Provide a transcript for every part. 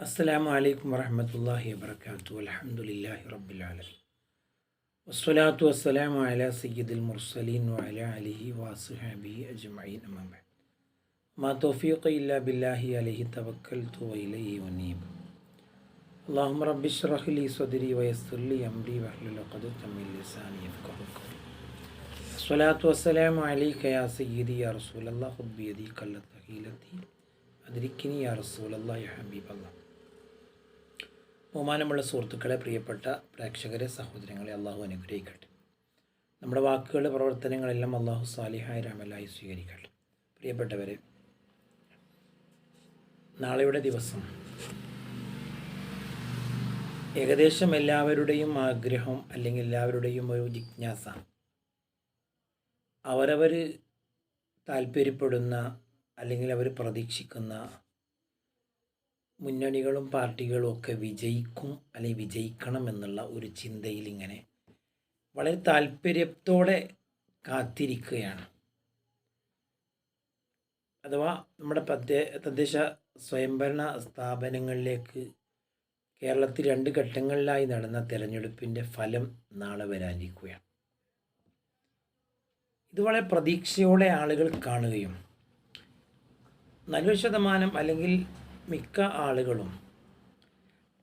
السلام عليكم ورحمة الله وبركاته. والحمد لله رب العالمين. والصلاة والسلام على سيد المرسلين وعلى آله وصحبه أجمعين أما بعد. ما توفيقي إلا بالله عليه توكلت وإليه أنيب. اللهم رب اشرح لي صدري ويسر لي أمري واحلل عقدة من لساني يفقه قولي. الصلاة والسلام عليك يا سيدي يا رسول الله خذ بيدي قلت ثقيلتي أدركني يا رسول الله يا حبيب الله. ബഹുമാനമുള്ള സുഹൃത്തുക്കളെ പ്രിയപ്പെട്ട പ്രേക്ഷകരെ സഹോദരങ്ങളെ അള്ളാഹു അനുഗ്രഹിക്കട്ടെ. നമ്മുടെ വാക്കുകൾ പ്രവർത്തനങ്ങളെല്ലാം അള്ളാഹു സാലിഹായ രാമലായി സ്വീകരിക്കട്ടെ. പ്രിയപ്പെട്ടവരെ നാളെയുടെ ദിവസം ഏകദേശം എല്ലാവരുടെയും ആഗ്രഹം അല്ലെങ്കിൽ എല്ലാവരുടെയും ഒരു ജിജ്ഞാസ. അവരവർ താല്പര്യപ്പെടുന്ന അല്ലെങ്കിൽ അവർ പ്രതീക്ഷിക്കുന്ന മുന്നണികളും പാർട്ടികളും ഒക്കെ വിജയിക്കും അല്ലെങ്കിൽ വിജയിക്കണം എന്നുള്ള ഒരു ചിന്തയിൽ ഇങ്ങനെ വളരെ താല്പര്യത്തോടെ കാത്തിരിക്കുകയാണ്. അഥവാ നമ്മുടെ തദ്ദേശ സ്വയംഭരണ സ്ഥാപനങ്ങളിലേക്ക് കേരളത്തിൽ രണ്ട് ഘട്ടങ്ങളിലായി നടന്ന തെരഞ്ഞെടുപ്പിന്റെ ഫലം നാളെ വരാനിരിക്കുകയാണ്. ഇത് വളരെ പ്രതീക്ഷയോടെ ആളുകൾ കാണുകയും നല്ലൊരു ശതമാനം അല്ലെങ്കിൽ മിക്ക ആളുകളും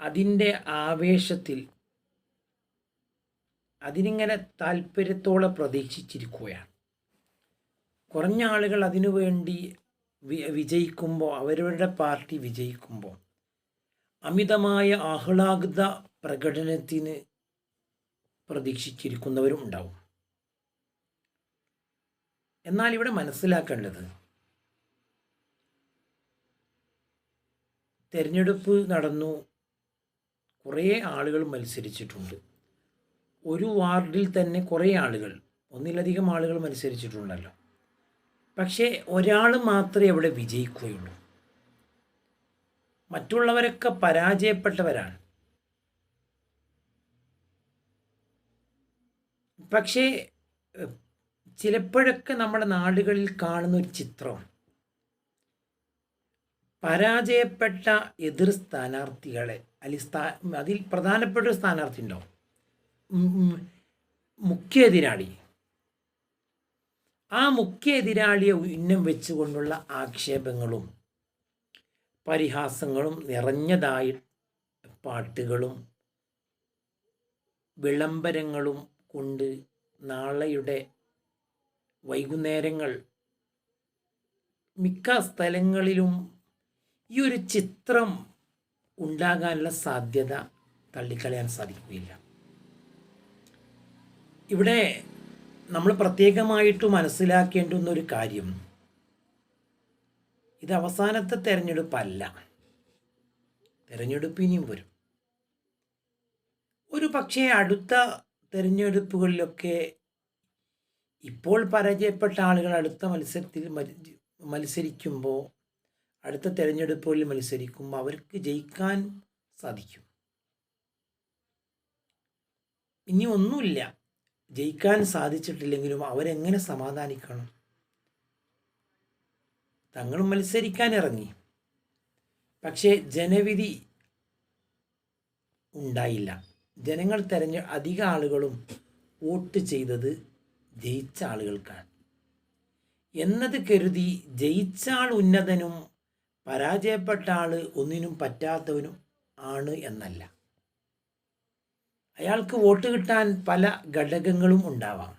അതിന്റെ ആവേശത്തിൽ അതിനിങ്ങനെ താല്പര്യത്തോടെ പ്രതീക്ഷിച്ചിരിക്കുകയാണ്. കുറഞ്ഞ ആളുകൾ അതിനു വേണ്ടി വിജയിക്കുമ്പോൾ അവരവരുടെ പാർട്ടി വിജയിക്കുമ്പോൾ അമിതമായ ആഹ്ലാദ പ്രകടനത്തിന് പ്രതീക്ഷിച്ചിരിക്കുന്നവരും ഉണ്ടാവും. എന്നാൽ ഇവിടെ മനസ്സിലാക്കേണ്ടത് തിരഞ്ഞെടുപ്പ് നടന്നു. കുറേ ആളുകൾ മത്സരിച്ചിട്ടുണ്ട്. ഒരു വാർഡിൽ തന്നെ കുറേ ആളുകൾ ഒന്നിലധികം ആളുകൾ മത്സരിച്ചിട്ടുണ്ടല്ലോ. പക്ഷേ ഒരാൾ മാത്രമേ അവിടെ വിജയിക്കുകയുള്ളൂ. മറ്റുള്ളവരൊക്കെ പരാജയപ്പെട്ടവരാണ്. പക്ഷേ ചിലപ്പോഴൊക്കെ നമ്മുടെ നാടുകളിൽ കാണുന്ന ഒരു ചിത്രം പരാജയപ്പെട്ട എതിർ സ്ഥാനാർത്ഥികളെ അല്ലെങ്കിൽ സ്ഥാ അതിൽ പ്രധാനപ്പെട്ട ഒരു സ്ഥാനാർത്ഥി ഉണ്ടോ? മുഖ്യ എതിരാളി. ആ മുഖ്യ എതിരാളിയെ ഉന്നം വെച്ചുകൊണ്ടുള്ള ആക്ഷേപങ്ങളും പരിഹാസങ്ങളും നിറഞ്ഞതായി പാട്ടുകളും വിളംബരങ്ങളും കൊണ്ട് നാളെയുടെ വൈകുന്നേരങ്ങൾ മിക്ക സ്ഥലങ്ങളിലും ഈ ഒരു ചിത്രം ഉണ്ടാകാനുള്ള സാധ്യത തള്ളിക്കളയാൻ സാധിക്കുകയില്ല. ഇവിടെ നമ്മൾ പ്രത്യേകമായിട്ട് മനസ്സിലാക്കേണ്ടുന്ന ഒരു കാര്യം ഇത് അവസാനത്തെ തെരഞ്ഞെടുപ്പല്ല. തെരഞ്ഞെടുപ്പ് ഇനിയും വരും. ഒരു പക്ഷേ അടുത്ത തെരഞ്ഞെടുപ്പുകളിലൊക്കെ ഇപ്പോൾ പരാജയപ്പെട്ട ആളുകൾ അടുത്ത മത്സരത്തിൽ മത്സരിക്കുമ്പോൾ അടുത്ത തെരഞ്ഞെടുപ്പുകളിൽ മത്സരിക്കുമ്പോൾ അവർക്ക് ജയിക്കാൻ സാധിക്കും. ഇനി ഒന്നുമില്ല. ജയിക്കാൻ സാധിച്ചിട്ടില്ലെങ്കിലും അവരെങ്ങനെ സമാധാനിക്കണം? തങ്ങൾ മത്സരിക്കാൻ ഇറങ്ങി. പക്ഷേ ജനവിധി ഉണ്ടായില്ല. ജനങ്ങൾ തെരഞ്ഞ അധിക ആളുകളും വോട്ട് ചെയ്തത് ജയിച്ച ആളുകൾക്കാണ്. എന്നത് കരുതി ജയിച്ച ആൾ ഉന്നതനും പരാജയപ്പെട്ട ആൾ ഒന്നിനും പറ്റാത്തവനും ആണ് എന്നല്ല. അയാൾക്ക് വോട്ട് കിട്ടാൻ പല ഘടകങ്ങളും ഉണ്ടാവാം.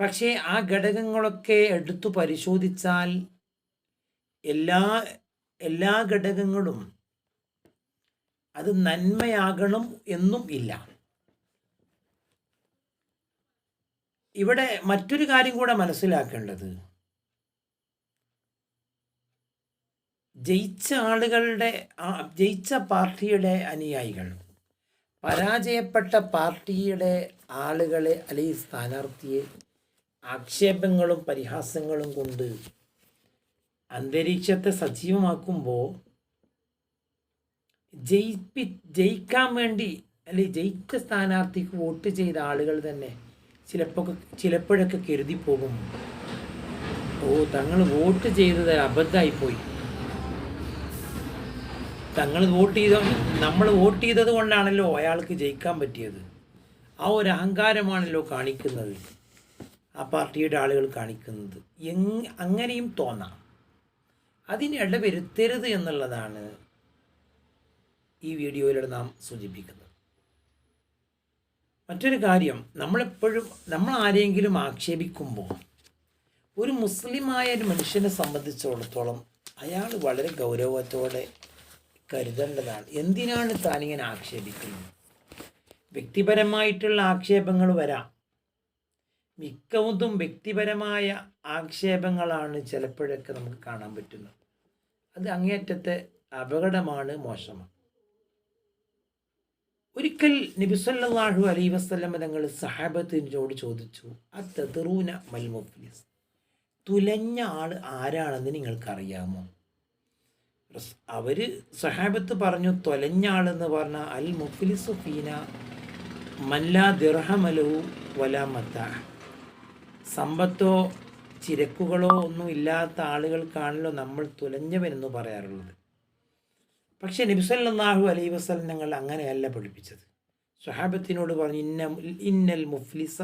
പക്ഷേ ആ ഘടകങ്ങളൊക്കെ എടുത്തു പരിശോധിച്ചാൽ എല്ലാ എല്ലാ ഘടകങ്ങളും അത് നന്മയാകണം എന്നും ഇല്ല. ഇവിടെ മറ്റൊരു കാര്യം കൂടെ മനസ്സിലാക്കേണ്ടത്. ജയിച്ച ആളുകളുടെ ജയിച്ച പാർട്ടിയുടെ അനുയായികൾ. പരാജയപ്പെട്ട പാർട്ടിയുടെ ആളുകളെ അല്ലെങ്കിൽ സ്ഥാനാർത്ഥിയെ ആക്ഷേപങ്ങളും പരിഹാസങ്ങളും കൊണ്ട് അന്തരീക്ഷത്തെ സജീവമാക്കുമ്പോൾ ജയിപ്പി ജയിക്കാൻ വേണ്ടി അല്ലെങ്കിൽ ജയിച്ച സ്ഥാനാർത്ഥിക്ക് വോട്ട് ചെയ്ത ആളുകൾ തന്നെ ചിലപ്പോൾ ചിലപ്പോഴൊക്കെ കരുതി പോകും ഓ തങ്ങൾ വോട്ട് ചെയ്തത് അബദ്ധമായിപ്പോയി. തങ്ങൾ വോട്ട് ചെയ്ത നമ്മൾ വോട്ട് ചെയ്തത് കൊണ്ടാണല്ലോ അയാൾക്ക് ജയിക്കാൻ പറ്റിയത്. ആ ഒരു അഹങ്കാരമാണല്ലോ കാണിക്കുന്നത്. ആ പാർട്ടിയുടെ ആളുകൾ കാണിക്കുന്നത്. എങ് അങ്ങനെയും തോന്നാം. അതിന് ഇടവരുത്തരുത് എന്നുള്ളതാണ് ഈ വീഡിയോയിലൂടെ നാം സൂചിപ്പിക്കുന്നത്. മറ്റൊരു കാര്യം നമ്മളെപ്പോഴും നമ്മൾ ആരെങ്കിലും ആക്ഷേപിക്കുമ്പോൾ ഒരു മുസ്ലിമായ ഒരു മനുഷ്യനെ സംബന്ധിച്ചിടത്തോളം അയാൾ വളരെ ഗൗരവത്തോടെ കരുതേണ്ടതാണ്. എന്തിനാണ് താനിങ്ങനെ ആക്ഷേപിക്കുന്നത്? വ്യക്തിപരമായിട്ടുള്ള ആക്ഷേപങ്ങൾ വരാം. മിക്കതും വ്യക്തിപരമായ ആക്ഷേപങ്ങളാണ് ചിലപ്പോഴൊക്കെ നമുക്ക് കാണാൻ പറ്റുന്നത്. അത് അങ്ങേയറ്റത്തെ അപകടമാണ് മോശമാണ്. ഒരിക്കൽ നബിസല്ലാഹു അലൈ വസ്ലമ തങ്ങൾ സഹാബത്തിനോട് ചോദിച്ചു ആ തെറൂന മൽമുഫ്ലിസ് തുലഞ്ഞ ആൾ ആരാണെന്ന് നിങ്ങൾക്കറിയാമോ? അവർ സഹാബത്ത് പറഞ്ഞു തൊലഞ്ഞാളെന്ന് പറഞ്ഞ അൽ മുഫ്ലിസു ഫീന മല്ലാ ദിർഹമലു വലാമത്ത സമ്പത്തോ ചിരക്കുകളോ ഒന്നും ഇല്ലാത്ത ആളുകൾക്കാണല്ലോ നമ്മൾ തുലഞ്ഞവനെന്ന് പറയാറുള്ളത്. പക്ഷേ നബിസല്ലാഹു അലൈ വസ്ലം ഞങ്ങൾ അങ്ങനെയല്ല പഠിപ്പിച്ചത്. സ്വഹാബത്തിനോട് പറഞ്ഞു ഇന്ന ഇന്നൽ മുഫ്ലിസ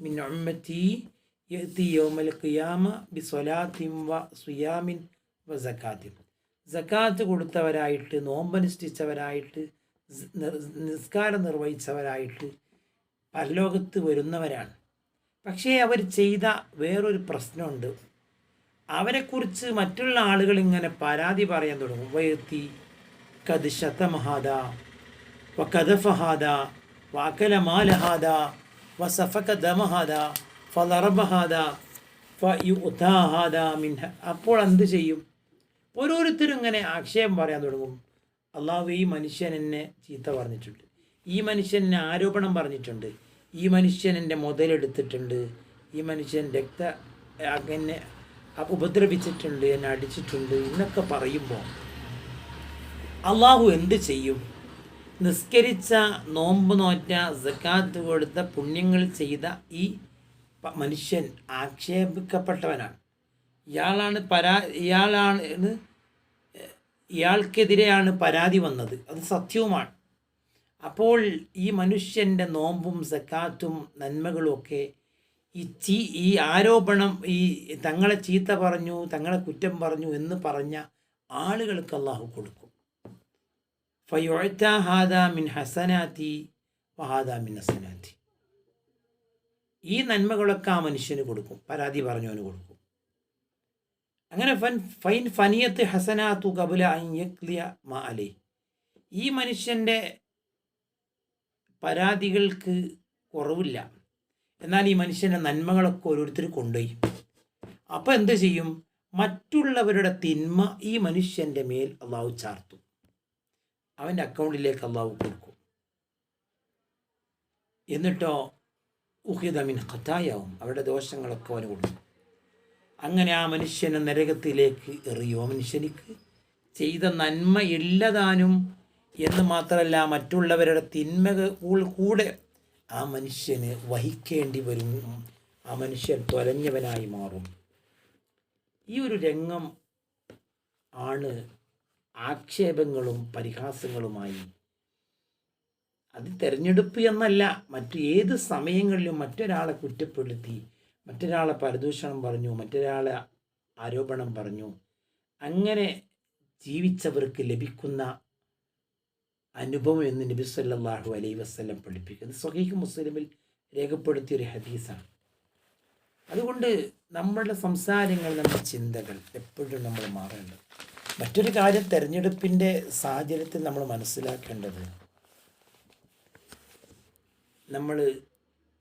മിൻ ഉമ്മത്തി യത്തി യോമൽ ഖിയാമ ബി സ്വലാത്തിം വ സുയാമിൻ വ സക്കാത്തിൻ സക്കാത്ത് കൊടുത്തവരായിട്ട് നോമ്പനുഷ്ഠിച്ചവരായിട്ട് നിസ്കാരം നിർവഹിച്ചവരായിട്ട് പരലോകത്ത് വരുന്നവരാണ്. പക്ഷേ അവർ ചെയ്ത വേറൊരു പ്രശ്നമുണ്ട്. അവരെക്കുറിച്ച് മറ്റുള്ള ആളുകൾ ഇങ്ങനെ പരാതി പറയാൻ തുടങ്ങും. വയത്തി കത് ശതമഹാദ വ കഥഫഹാദ വാക്കലമാലഹാദ വ സഫക ദമഹാദ ഫലറബഹാദ ഫ യു ഉദാഹാദ മിൻഹ. അപ്പോൾ എന്ത് ചെയ്യും? ഓരോരുത്തരും ഇങ്ങനെ ആക്ഷേപം പറയാൻ തുടങ്ങും. അള്ളാഹു ഈ മനുഷ്യൻ എന്നെ ചീത്ത പറഞ്ഞിട്ടുണ്ട്. ഈ മനുഷ്യൻ എന്നെ ആരോപണം പറഞ്ഞിട്ടുണ്ട്. ഈ മനുഷ്യൻ എന്റെ മുതലെടുത്തിട്ടുണ്ട്. ഈ മനുഷ്യൻ രക്ത എന്നെ ഉപദ്രവിച്ചിട്ടുണ്ട് എന്നെ അടിച്ചിട്ടുണ്ട് എന്നൊക്കെ പറയുമ്പോൾ അള്ളാഹു എന്ത് ചെയ്യും? നിസ്കരിച്ച നോമ്പ് നോറ്റ സക്കാത്ത് കൊടുത്ത പുണ്യങ്ങൾ ചെയ്ത ഈ മനുഷ്യൻ ആക്ഷേപിക്കപ്പെട്ടവനാണ്. ഇയാളാണ് പരാ ഇയാളാണ് ഇയാൾക്കെതിരെയാണ് പരാതി വന്നത്. അത് സത്യവുമാണ്. അപ്പോൾ ഈ മനുഷ്യന്റെ നോമ്പും സക്കാത്തും നന്മകളുമൊക്കെ ഈ ചീ ഈ ആരോപണം ഈ തങ്ങളെ ചീത്ത പറഞ്ഞു തങ്ങളെ കുറ്റം പറഞ്ഞു എന്ന് പറഞ്ഞ ആളുകൾക്ക് അള്ളാഹു കൊടുക്കും. ഫയൊഴത്ത മിൻ ഹസനാത്തി വഹാദ മിൻ ഹസനാത്തി. ഈ നന്മകളൊക്കെ ആ മനുഷ്യന് കൊടുക്കും. പരാതി പറഞ്ഞവന് കൊടുക്കും. അങ്ങനെ ഫൻ ഫൈൻ ഫനിയത്ത് ഹസനാത്തു കബുല അയ്യക്ലിയ മാ അലി. ഈ മനുഷ്യന്റെ പരാതികൾക്ക് കുറവില്ല. എന്നാൽ ഈ മനുഷ്യന്റെ നന്മകളൊക്കെ ഓരോരുത്തർ കൊണ്ടുപോയി. അപ്പോൾ എന്ത് ചെയ്യും? മറ്റുള്ളവരുടെ തിന്മ ഈ മനുഷ്യന്റെ മേൽ അള്ളാഹു ചാർത്തും. അവന്റെ അക്കൗണ്ടിലേക്ക് അള്ളാഹു കൊടുക്കും. എന്നിട്ടോ ഉഹിതമിൻ ഖത്തായാവും. അവരുടെ ദോഷങ്ങളൊക്കെ അവന് കൊടുക്കും. അങ്ങനെ ആ മനുഷ്യനെ നരകത്തിലേക്ക് എറിയോ മനുഷ്യനിക്ക് ചെയ്ത നന്മ ഇല്ലതാനും എന്ന് മാത്രമല്ല മറ്റുള്ളവരുടെ തിന്മകൾ കൂടെ ആ മനുഷ്യന് വഹിക്കേണ്ടി വരും. ആ മനുഷ്യൻ തൊലഞ്ഞവനായി മാറും. ഈ ഒരു രംഗം ആണ് ആക്ഷേപങ്ങളും പരിഹാസങ്ങളുമായി അത് തിരഞ്ഞെടുപ്പ് എന്നല്ല മറ്റു ഏത് സമയങ്ങളിലും മറ്റൊരാളെ കുറ്റപ്പെടുത്തി മറ്റൊരാളെ പരദൂഷണം പറഞ്ഞു മറ്റൊരാളെ ആരോപണം പറഞ്ഞു. അങ്ങനെ ജീവിച്ചവർക്ക് ലഭിക്കുന്ന അനുഭവം എന്ന് നബി സല്ലാഹു അലൈ വസ്ലം പഠിപ്പിക്കുന്നത് സ്വഹീഖ് മുസ്ലിമിൽ രേഖപ്പെടുത്തിയൊരു ഹദീസാണ്. അതുകൊണ്ട് നമ്മളുടെ സംസാരങ്ങൾ നമ്മുടെ ചിന്തകൾ എപ്പോഴും നമ്മൾ മാറേണ്ടത്. മറ്റൊരു കാര്യം തിരഞ്ഞെടുപ്പിന്റെ സാഹചര്യത്തിൽ നമ്മൾ മനസ്സിലാക്കേണ്ടത് നമ്മൾ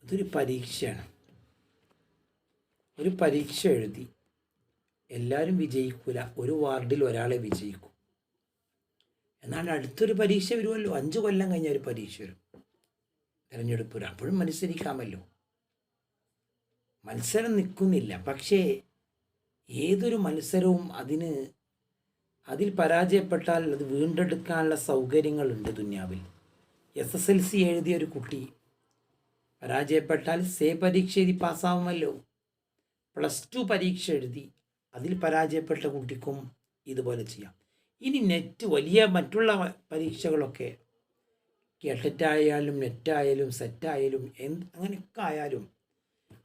ഇതൊരു പരീക്ഷയാണ്. ഒരു പരീക്ഷ എഴുതി. എല്ലാവരും വിജയിക്കൂല. ഒരു വാർഡിൽ ഒരാളെ വിജയിക്കും. എന്നാൽ അടുത്തൊരു പരീക്ഷ വരുമല്ലോ. അഞ്ച് കൊല്ലം കഴിഞ്ഞ ഒരു പരീക്ഷ വരും. തിരഞ്ഞെടുപ്പ് വരും. അപ്പോഴും മത്സരിക്കാമല്ലോ. മത്സരം നിൽക്കുന്നില്ല. പക്ഷേ ഏതൊരു മത്സരവും അതിന് അതിൽ പരാജയപ്പെട്ടാൽ അത് വീണ്ടെടുക്കാനുള്ള സൗകര്യങ്ങളുണ്ട് ദുന്യാവിൽ. എസ് എസ് എൽ സി എഴുതിയ ഒരു കുട്ടി പരാജയപ്പെട്ടാൽ സേ പരീക്ഷ എഴുതി പാസ്സാവുമല്ലോ. പ്ലസ് ടു പരീക്ഷ എഴുതി അതിൽ പരാജയപ്പെട്ട കുട്ടിക്കും ഇതുപോലെ ചെയ്യാം. ഇനി നെറ്റ് വലിയ മറ്റുള്ള പരീക്ഷകളൊക്കെ കേട്ടറ്റായാലും നെറ്റായാലും സെറ്റായാലും എന്ത് അങ്ങനെയൊക്കെ ആയാലും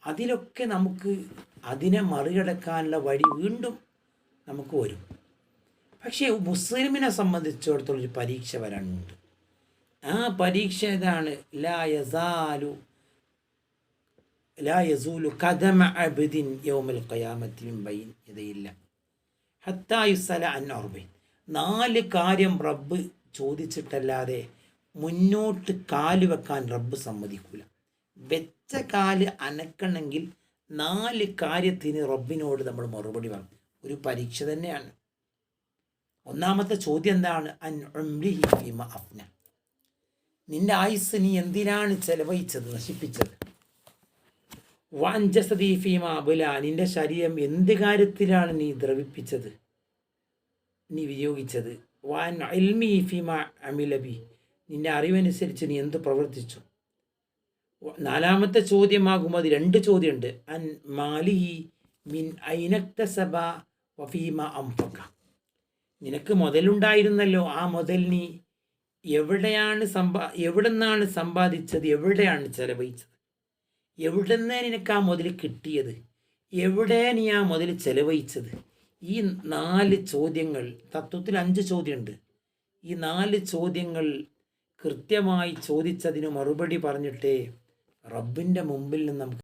അതിലൊക്കെ നമുക്ക് അതിനെ മറികടക്കാനുള്ള വഴി വീണ്ടും നമുക്ക് വരും. പക്ഷേ മുസ്ലിമിനെ സംബന്ധിച്ചിടത്തോളം ഒരു പരീക്ഷ വരാനുണ്ട്. ആ പരീക്ഷ ഏതാണ്? ലാ യസാലു ലാ യസൂലു കദമ അബദിൻ യൗമൽ ഖയാമത്തി മിൻ ബൈൻ ഇതയില്ല ഹത്താ യുസല അൻ അർബൈൻ നാല് കാര്യം റബ്ബ് ചോദിച്ചിട്ടല്ലാതെ മുന്നോട്ട് കാൽ വെക്കാൻ റബ്ബ് സമ്മതിക്കൂല. വെച്ച കാൽ അനക്കണമെങ്കിൽ നാല് കാര്യത്തിന് റബ്ബിനോട് നമ്മൾ മറുപടി പറഞ്ഞു ഒരു പരീക്ഷ തന്നെയാണ്. ഒന്നാമത്തെ ചോദ്യം എന്താണ്? അൻ ഫീമ അഫ്ന. നിന്റെ ആയുസ് നീ എന്തിനാണ് ചെലവഴിച്ചത് നശിപ്പിച്ചത്? വാഞ്ചസതി ഫീമ അബുല നിന്റെ ശരീരം എന്ത് കാര്യത്തിലാണ് നീ ദ്രവിപ്പിച്ചത്? നീ വിനിയോഗിച്ചത്. വാൻ അൽമി ഫീമ അമിലബി നിന്റെ അറിവനുസരിച്ച് നീ എന്ത് പ്രവർത്തിച്ചു? നാലാമത്തെ ചോദ്യമാകുമ്പോൾ അത് രണ്ട് ചോദ്യമുണ്ട്. അൻ മാലി മിൻ ഐനക്ത ഐനക്തസബ വഫീമ അംഫക്ക നിനക്ക് മുതലുണ്ടായിരുന്നല്ലോ ആ മുതൽ നീ എവിടെയാണ് സമ്പാ എവിടെ നിന്നാണ് സമ്പാദിച്ചത്? എവിടെയാണ് ചെലവഴിച്ചത്? എവിടെ നിന്ന് നിനക്ക് ആ മുതൽ കിട്ടിയത്? എവിടെ നീ ആ മുതൽ ചെലവഴിച്ചത്? ഈ നാല് ചോദ്യങ്ങൾ തത്വത്തിൽ അഞ്ച് ചോദ്യമുണ്ട് ഈ നാല് ചോദ്യങ്ങൾ കൃത്യമായി ചോദിച്ചതിന് മറുപടി പറഞ്ഞിട്ടേ റബ്ബിന്റെ മുമ്പിൽ നിന്ന് നമുക്ക്